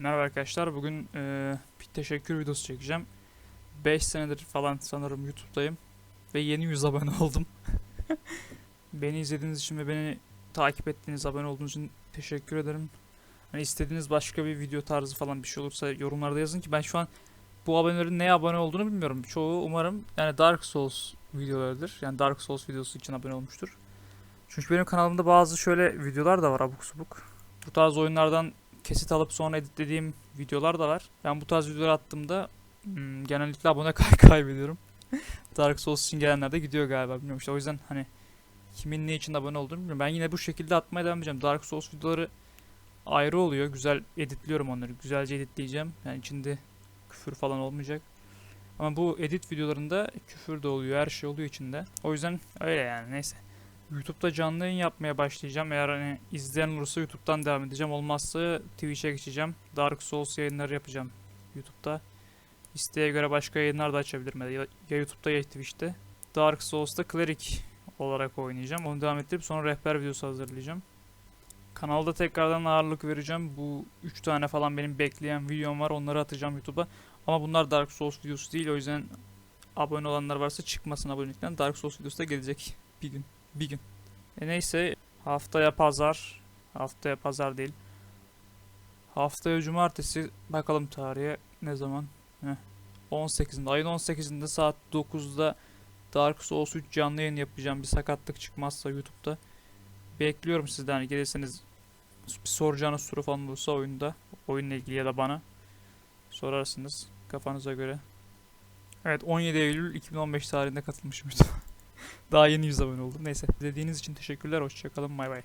Merhaba arkadaşlar. Bugün eee, bir teşekkür videosu çekeceğim. 5 senedir falan sanırım YouTube'dayım. Ve yeni 100 abone oldum. beni izlediğiniz için ve beni takip ettiğiniz, abone olduğunuz için teşekkür ederim. Hani istediğiniz başka bir video tarzı falan bir şey olursa yorumlarda yazın ki ben şu an bu abonelerin neye abone olduğunu bilmiyorum. Çoğu umarım yani Dark Souls videolarıdır. Yani Dark Souls videosu için abone olmuştur. Çünkü benim kanalımda bazı şöyle videolar da var abuk subuk. Bu tarz oyunlardan kesit alıp sonra editlediğim videolar da var. Ben bu tarz videolar attığımda hmm, genellikle abone kay kaybediyorum. Dark Souls için gelenler de gidiyor galiba bilmiyorum işte o yüzden hani kimin ne için abone olduğunu bilmiyorum. Ben yine bu şekilde atmaya devam edeceğim. Dark Souls videoları ayrı oluyor. Güzel editliyorum onları. Güzelce editleyeceğim. Yani içinde küfür falan olmayacak. Ama bu edit videolarında küfür de oluyor. Her şey oluyor içinde. O yüzden öyle yani neyse. YouTube'da canlı yayın yapmaya başlayacağım. Eğer hani izleyen olursa YouTube'dan devam edeceğim. Olmazsa Twitch'e geçeceğim. Dark Souls yayınları yapacağım YouTube'da. İsteğe göre başka yayınlar da açabilirim. Ya, ya YouTube'da ya Twitch'te. Dark Souls'ta Cleric olarak oynayacağım. Onu devam ettirip sonra rehber videosu hazırlayacağım. Kanalda tekrardan ağırlık vereceğim. Bu 3 tane falan benim bekleyen videom var. Onları atacağım YouTube'a. Ama bunlar Dark Souls videosu değil. O yüzden abone olanlar varsa çıkmasın abonelikten. Dark Souls videosu da gelecek bir gün. Bir gün. E neyse haftaya pazar. Haftaya pazar değil. Haftaya cumartesi bakalım tarihe ne zaman. Heh. 18'inde ayın 18'inde saat 9'da Dark Souls 3 canlı yayın yapacağım. Bir sakatlık çıkmazsa YouTube'da. Bekliyorum sizden hani gelirseniz bir soracağınız soru falan olursa oyunda. Oyunla ilgili ya da bana sorarsınız kafanıza göre. Evet 17 Eylül 2015 tarihinde katılmışım. Daha yeni 100 abone oldum. Neyse. İzlediğiniz için teşekkürler. Hoşçakalın. Bay bay.